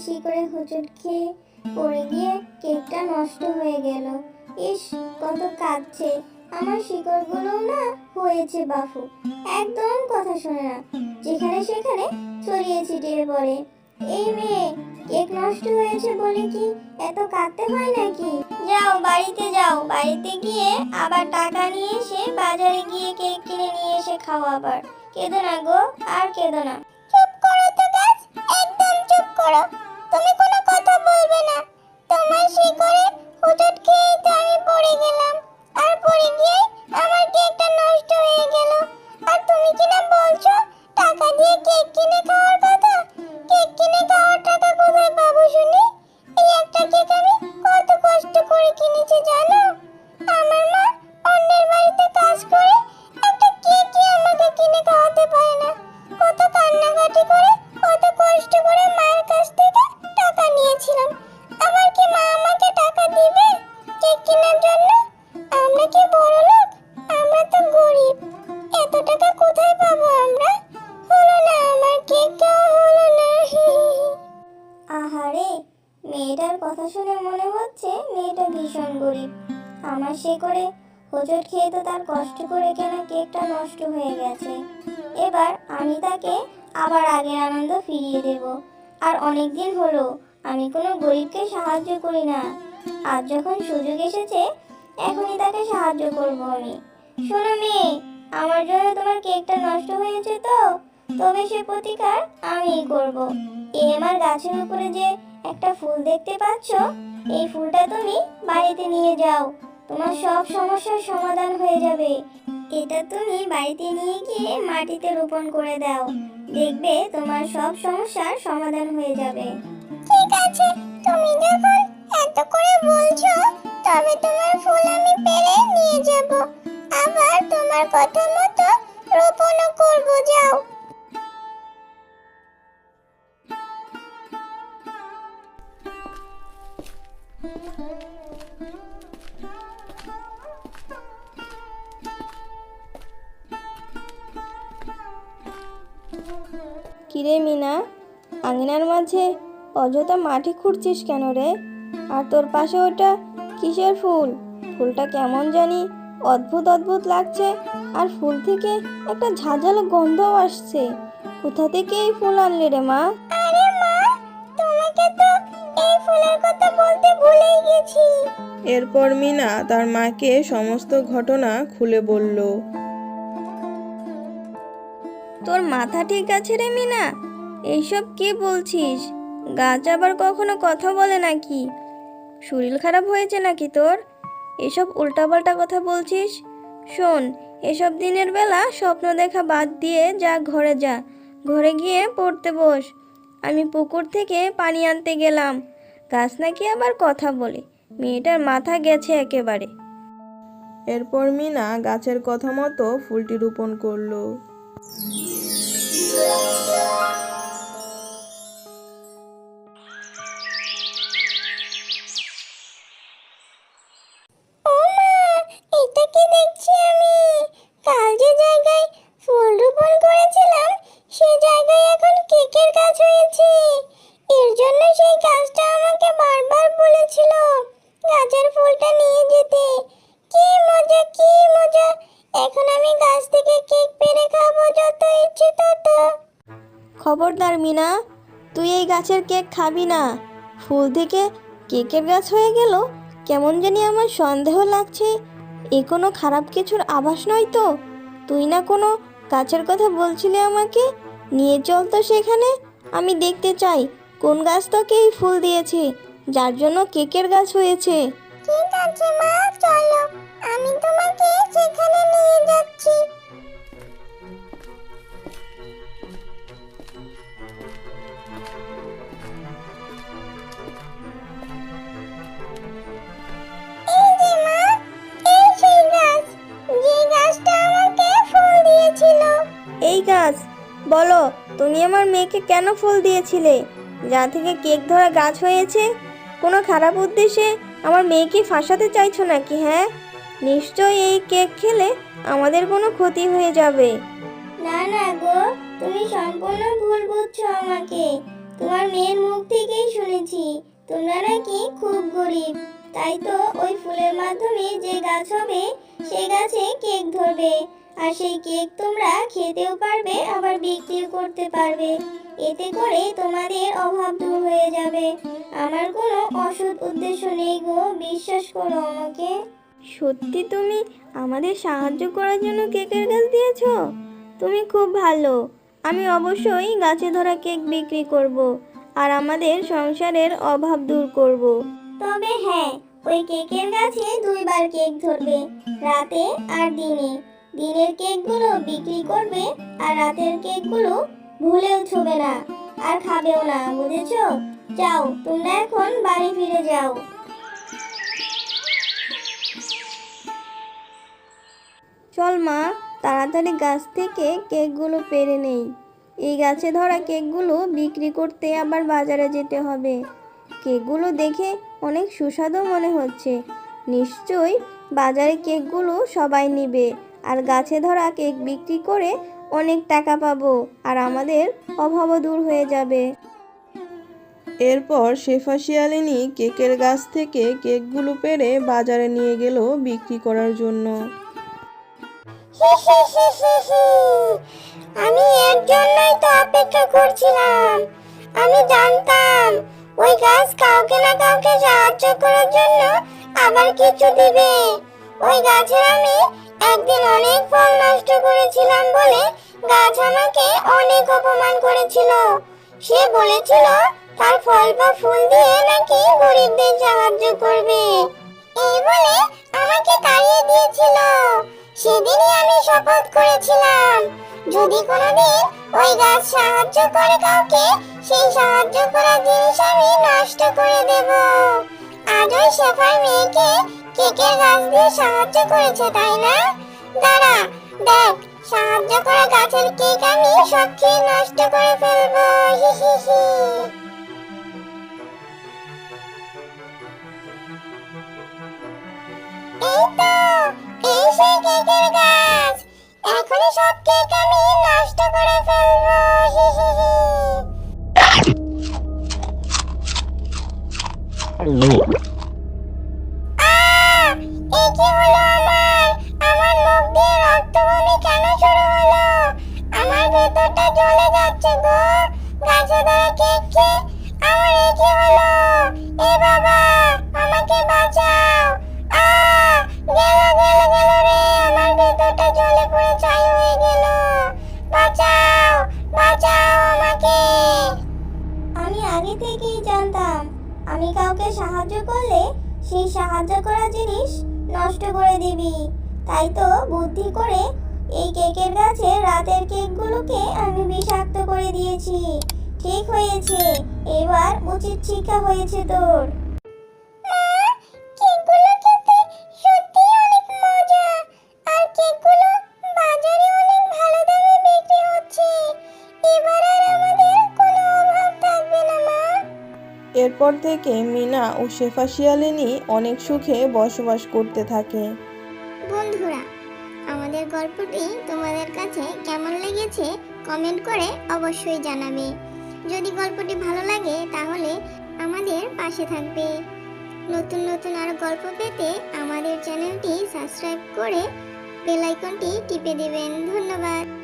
আমার শিকড়ে হোঁচট খেয়ে পড়ে গিয়ে কেকটা নষ্ট হয়ে গেল। ইস, কত কাঁদছে। আমার শিকড়গুলো না হয়েছে বাফু। একদম কথা শোনে না। যেখানে সেখানে ছড়িয়ে ছিটিয়ে পড়ে। এই মেয়ে, কেক নষ্ট হয়েছে বলে কি এত কাঁদতে হয় নাকি? যাও, বাড়িতে যাও। বাড়িতে গিয়ে আবার টাকা নিয়ে এসে বাজারে গিয়ে কেক কিনে নিয়ে এসে খাও আবার। কেঁদো না গো, আর কেঁদো না। চুপ করো তো, গাছ। একদম চুপ করো। তুমি কোনো কথা বলবে না। তোমার শিকড়ে হুটট খেয়ে তো আমি পড়ে গেলাম। আহারে মেয়েটার কথা শুনে মনে হচ্ছে মেয়েটা ভীষণ গরিব। আমার সে করে হোঁচট খেয়ে তো তার কষ্ট করে কেনা কেকটা নষ্ট হয়ে গেছে। এবার আমি তাকে আবার আগের আনন্দ ফিরিয়ে দেব। আর অনেক দিন হলো, আমি কোনো গরিবকে সাহায্য করি না। আজ যখন সুযোগ এসেছে, এখনই তাকে সাহায্য করব আমি। শোনো মেয়ে, আমার জন্য তোমার কেকটা নষ্ট হয়েছে তো? তবে সে প্রতিকার আমিই করব। এই আমার গাছের উপরে যে একটা ফুল দেখতে পাচ্ছ, এই ফুলটা তুমি বাড়িতে নিয়ে যাও। তোমার সব সমস্যার সমাধান হয়ে যাবে। এটা তুমি বাড়িতে নিয়ে গিয়ে মাটিতে রোপণ করে দাও। দেখবে তোমার সব সমস্যার সমাধান হয়ে যাবে। ঠিক আছে, তুমি যখন এত করে বলছো, তবে তোমার ফুল আমি পেরে নিয়ে যাব। আবার তোমার কথা মতো রোপণও করব, যাও। কিরে মিনা, আঙিনার মাঝে অযথা মাটি খুঁড়ছিস কেন রে? আর তোর পাশে ওটা কিসের ফুল? ফুলটা কেমন জানি অদ্ভুত অদ্ভুত লাগছে, আর ফুল থেকে একটা ঝাঁঝালো গন্ধও আসছে। কোথা থেকে এই ফুল আনলি রে মা? এই ফুলের কথা বলতে ভুলেই গেছি। এরপর মিনা তার মাকে সমস্ত ঘটনা খুলে বলল। তোর মাথা ঠিক আছে রে মিনা? এইসব কি বলছিস? গাছ আবার কখনো কথা বলে নাকি? শরীর খারাপ হয়েছে নাকি তোর? এসব উল্টাপাল্টা কথা বলছিস? শোন এসব দিনের বেলা স্বপ্ন দেখা বাদ দিয়ে যা ঘরে যা। ঘরে গিয়ে পড়তে বস। আমি পুকুর থেকে পানি আনতে গেলাম। গাছ নাকি আবার কথা বলে। মেয়েটার মাথা গেছে একেবারে। এরপর মিনা গাছের কথা মতো ফুলটি রোপণ করল। মিনা তুই এই গাছের কেক খাবি না। ফুল থেকে কেকের গাছ হয়ে গেল। কেমন জানি আমার সন্দেহ লাগছে। এ কোনো খারাপ কিছুর আভাস নয় তো? তুই না কোনো গাছের কথা বলছিলি আমাকে? নিয়ে চল তো সেখানে। আমি দেখতে চাই কোন গাছ তোকে এই ফুল দিয়েছে, যার জন্য কেকের গাছ হয়েছে। ঠিক আছে মা, চলো। আমি তোমাকে সেখানে নিয়ে যাচ্ছি। তুমি আমার মেয়েকে কেন ফুল দিয়েছিলে? যা থেকে কেক ধরা গাছ হয়েছে। কোনো খারাপ উদ্দেশ্যে আমার মেয়েকে ফাঁসাতে চাইছো নাকি হ্যাঁ? নিশ্চয়ই এই কেক খেলে আমাদের কোনো ক্ষতি হয়ে যাবে। না না গো, তুমি সম্পূর্ণ ভুল বুঝছ আমাকে। তোমার মেয়ের মুখ থেকেই শুনেছি, তোমরা নাকি খুব গরিব। তাই তো ওই ফুলের মাধ্যমে যে গাছ হবে সেই গাছে কেক ধরবে। আর সেই কেক তোমরা খেতেও পারবে আবার বিক্রিও করতে পারবে। এতে করে তোমাদের অভাব দূর হয়ে যাবে। আমার কোনো অসৎ উদ্দেশ্য নেই গো বিশ্বাস করো আমাকে। সত্যি তুমি আমাদের সাহায্য করার জন্য কেকের গাছ দিয়েছ? তুমি খুব ভালো। আমি অবশ্যই গাছে ধরা কেক বিক্রি করব আর আমাদের সংসারের অভাব দূর করব। তবে হ্যাঁ ওই কেকের গাছে দুইবার কেক ধরবে রাতে আর দিনে। দিনের কেকগুলো বিক্রি করবে আর রাতের কেকগুলো ভুলেও ছবে না আর খাবেও না, বুঝেছ? যাও, তোমরা এখন বাড়ি ফিরে যাও। চল মা, তাড়াতাড়ি গাছ থেকে কেকগুলো পেরে নেই। এই গাছে ধরা কেকগুলো বিক্রি করতে আবার বাজারে যেতে হবে। কেকগুলো দেখে অনেক সুস্বাদু মনে হচ্ছে। নিশ্চয়ই বাজারে কেকগুলো সবাই নেবে। আর গাছে ধরা কেক বিক্রি করে অনেক টাকা পাবো আর আমাদের অভাবও দূর হয়ে যাবে। এরপর শেফা শিয়ালিনী কেকের গাছ থেকে কেকগুলো পেরে বাজারে নিয়ে গেল বিক্রি করার জন্য। আমি এর জন্যই তো অপেক্ষা করছিলাম। আমি জানতাম ওই গাছ কাউকে না কাউকে সাহায্য করার জন্য আবার কিছু দিবে। ওই গাছের আমি একদিন অনেক ফল নষ্ট করেছিলাম বলে গাছ আমাকে অনেক অপমান করেছিল। সে বলেছিল, তার ফল বা ফুল দিয়ে নাকি গরিবদের সাহায্য করবে। এই বলে আমাকে তাড়িয়ে দিয়েছিল। সেদিনই আমি শপথ করেছিলাম, যদি কোনোদিন ওই গাছ সাহায্য করে কাউকে, সেই সাহায্য করা জিনিস আমি নষ্ট করে দেব। আজ ওই শেফার মেয়েকে কেকের গাছ দিয়ে সাহায্য করেছে, তাই না? দাঁড়া, দেখ, সাহায্য করা গাছের কেক আমি সব খেয়ে নষ্ট করে ফেলব, হি হি হি। আমার? আমার মুখ দিয়ে কেন শুরু হলো? আমার ভেতরটা জ্বলে যাচ্ছে গো। গাছে ধরা কেক আমার এ হলো? এ বাবা, আমাকে বাঁচাও। গেল রে। আমার ভেতরটা জ্বলে পুড়ে ছাই হয়ে গেল। বাঁচাও বাঁচাও আমাকে। আমি আগে থেকেই জানতাম, আমি কাউকে সাহায্য করলে সেই সাহায্য করা জিনিস নষ্ট করে দিবি। তাই তো বুদ্ধি করে এই কেকের কাছে রাতের কেকগুলোকে আমি বিষাক্ত করে দিয়েছি। ঠিক হয়েছে। এবার উচিত শিক্ষা হয়েছে তোর। এরপর থেকে মিনা ও শেফা শিয়ালিনী অনেক সুখে বসবাস করতে থাকে। বন্ধুরা, আমাদের গল্পটি তোমাদের কাছে কেমন লেগেছে কমেন্ট করে অবশ্যই জানাবে। যদি গল্পটি ভালো লাগে, তাহলে আমাদের পাশে থাকবে। নতুন নতুন আরও গল্প পেতে আমাদের চ্যানেলটি সাবস্ক্রাইব করে বেল আইকনটি টিপে দেবেন। ধন্যবাদ।